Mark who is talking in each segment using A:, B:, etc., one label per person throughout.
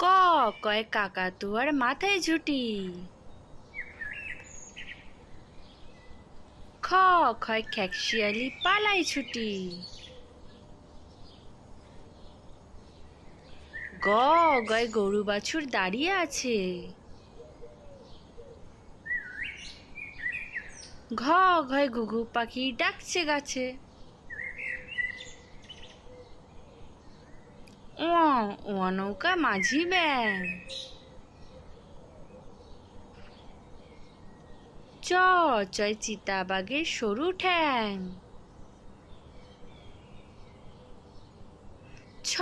A: ক কয় কাকাতুয়ার মাথায় ঝুটি। খ খয় খ্যাকশিয়ালি পালাই ছুটি। গ, গয় গরু বাছুর দাঁড়িয়ে আছে। ঘ, ঘয় ঘুঘু পাখি ডাকছে গাছে। ওয়া ওয়া নৌকা মাঝি ব্যাং চ, চয় চিতাবাগের সরু ঠ্যাং। ছ,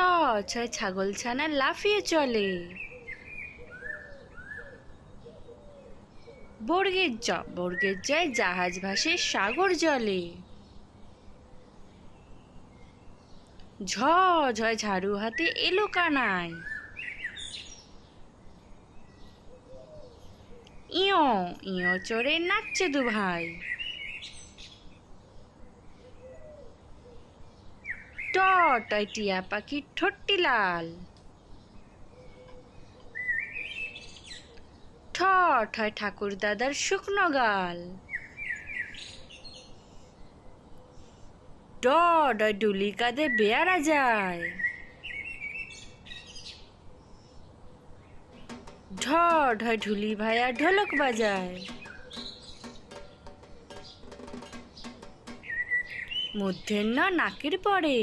A: ছয় ছাগল ছানা লাফিয়ে চলে। বর্গের জ, বর্গের জয় জাহাজ ভাসে সাগর জলে। ঝ ঝয় ঝাড়ু হাতে এলো কানাই ইয় ইয় চড়ে নাচছে দু ভাই। টয় টিয়া পাখি ঠোঁটটি লাল। ঠ ঠাকুর দাদার শুকনো গাল। ড ওই ডুলি কাঁধে বেয়ারা যায়। ঢ হয় ঢুলি ভাইয়া ঢোলক বাজায়। মূর্ধন্য নাকের পরে